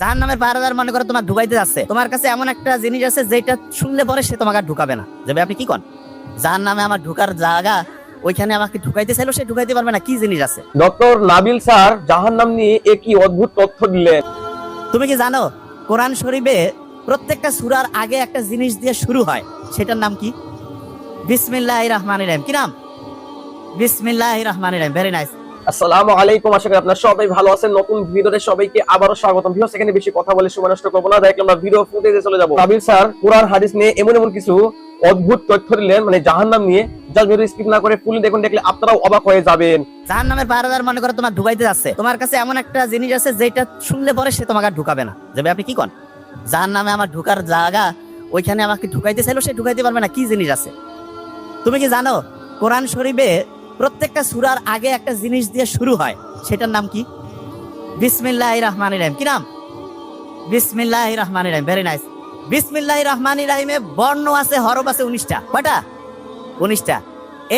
জাহান নামের পাহারাদার মনে করো তোমার ঢুকাইতে যাচ্ছে। তোমার কাছে এমন একটা জিনিস আছে যেটা শুনলে পরে সে তোমাকে ঢুকাবে না। যাবে আপনি কি কন? জাহান নামে আমার ঢুকার জায়গা ওইখানে আমাকে ঢুকাইতে চাইলো সে ঢুকাইতে পারবে না কি জিনিস আছে? ডক্টর নাবিল স্যার জাহান্নাম নিয়ে একই অদ্ভুত তথ্য দিলেন? তুমি কি জানো কোরআন শরীফে প্রত্যেকটা সূরার আগে একটা জিনিস দিয়ে শুরু হয় সেটার নাম কি? বিসমিল্লাহ রহমান রহিম। কি নাম? বিসমিল্লাহ রহমান রহিম ভেরি নাইস আসসালামু আলাইকুম, আশা করি আপনারা সবাই ভালো আছেন। নতুন ভিডিওতে সবাইকে আবারও স্বাগতম। সেখানে বেশি কথা বলে সময় নষ্ট করব না। আমরা ভিডিও ফুটেজে চলে যাব। স্যার, কোরআন, হাদিস নিয়ে এমন এমন কিছু অদ্ভুত তথ্য দিলেন মানে জাহান্নাম নিয়ে। ভিডিও স্কিপ না করে ফুল দেখুন, দেখলে আপনারাও অবাক হয়ে যাবেন। জাহান নামের পাহারাদার মনে করো তোমার তোমার কাছে এমন একটা জিনিস আছে, যেটা শুনলে পরে সে তোমাকে ঢুকাবে না। যাবে আপনি কি কন? জাহান নামে আমার ঢুকার জায়গা ওইখানে আমাকে ঢুকাইতে চাইলো, সে ঢুকাইতে পারবে না। কি জিনিস আছে? তুমি কি জানো, কোরআন শরীফে প্রত্যেকটা সুরার আগে একটা জিনিস দিয়ে শুরু হয়। সেটার নাম কি? বিসমিল্লাহ রহমান রহিম। কি নাম? বিসমিল্লাহ রহমান রহিম। ভেরি নাইস বিসমিল্লাহ রহমান রহিমে বর্ণ আছে, হরফ আছে উনিশটা। কয়টা? উনিশটা।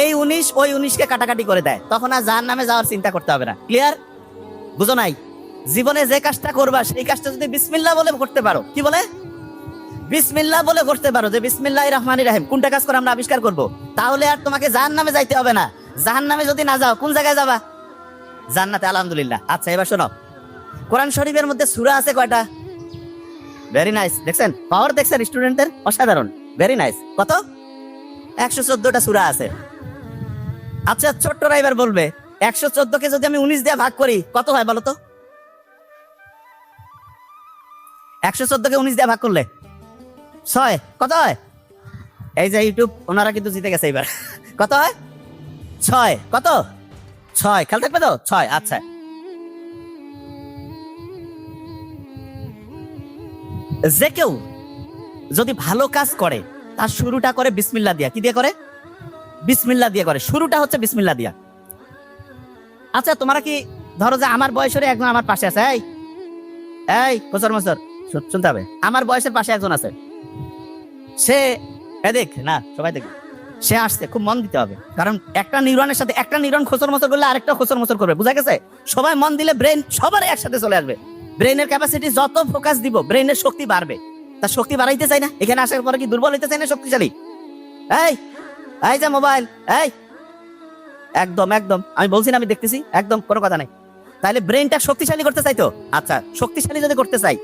এই উনিশ ওই উনিশকে কাটাকাটি করে দেয়। তখন আর জাহান নামে যাওয়ার চিন্তা করতে হবে না। ক্লিয়ার বুঝো নাই? জীবনে যে কাজটা করবা, সেই কাজটা যদি বিসমিল্লাহ বলে করতে পারো, কি বলে? বিসমিল্লাহ বলে করতে পারো যে বিসমিল্লাহ রহমান রাহিম। কোনটা কাজ করে আমরা আবিষ্কার করব? তাহলে আর তোমাকে জাহান নামে যাইতে হবে না। জাহান নামে যদি না যাও, কোন জায়গায় যাবা? জান্নাতে, আলহামদুলিল্লাহ। আচ্ছা এবার শোনো। কোরআন শরীফের মধ্যে সূরা আছে কয়টা? ভেরি নাইস দেখছেন? পাওয়ার দেখছেন স্টুডেন্টদের অসাধারণ। ভেরি নাইস কত? একশো চোদ্দটা সূরা আছে। আচ্ছা ছোট্টরা এবার বলবে, একশো চোদ্দ কে যদি আমি উনিশ দিয়ে ভাগ করি, কত হয় বলো তো? একশো চোদ্দকে উনিশ দিয়ে ভাগ করলে। ছয়। কত হয়? এই যে ইউটিউব ওনারা কিন্তু জিতে গেছে এবার। কত হয়? ছয়, কত? ছয়, খেয়াল থাকবে তো? ছয় আচ্ছা। যে কেউ যদি ভালো কাজ করে, তার শুরুটা করে বিসমিল্লা দিয়া। কি দিয়ে করে? বিসমিল্লা দিয়ে করে। শুরুটা হচ্ছে বিসমিল্লা দিয়া। আচ্ছা তোমরা কি ধরো যে আমার বয়সের একজন আমার পাশে আছে, এই এই বছর বছর শুনতে হবে। আমার বয়সের পাশে একজন আছে। সে এ দেখ না, সবাই দেখ সে আসছে, খুব মন দিতে হবে। কারণ একটা নিউরনের সাথে একটা নিউরন খোসর মসর করলে আরেকটা খোসর মসর করবে, বুঝা গেছে? সবাই মন দিলে ব্রেন সবার একসাথে চলে আসবে। ব্রেনের ক্যাপাসিটি যত ফোকাস দিব ব্রেনের শক্তি বাড়বে। তার শক্তি বাড়াইতে চাই না? এখানে আসার পরে কি দুর্বল হইতে চাই না শক্তিশালী? এই এই যে মোবাইল এই। একদম একদম। আমি বলছি না, আমি দেখতেছি। একদম, কোনো কথা নাই। তাহলে ব্রেনটা শক্তিশালী করতে চাই তো আচ্ছা শক্তিশালী যদি করতে চাই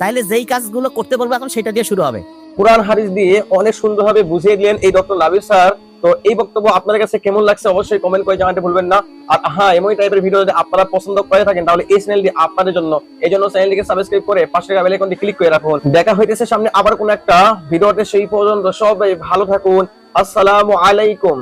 তাহলে যেই কাজগুলো করতে বলব এখন সেটা দিয়ে শুরু হবে। কোরআন হাদিস দিয়ে অনেক সুন্দরভাবে বুঝিয়ে দিলেন এই ডক্টর নাবিল স্যার। তো এই বক্তব্য আপনার কাছে কেমন লাগছে অবশ্যই কমেন্ট করে জানাতে ভুলবেন না। আর হ্যাঁ এমনই টাইপের ভিডিও যদি আপনারা পছন্দ করে থাকেন, তাহলে এই চ্যানেলটি আপনাদের জন্য। এই জন্য চ্যানেলটিকে সাবস্ক্রাইব করে পাশে বেল আইকনটি ক্লিক করে রাখুন। দেখা হইতেছে সামনে আবার কোন একটা ভিডিওতে সেই পর্যন্ত সবাই ভালো থাকুন। আসসালামু আলাইকুম।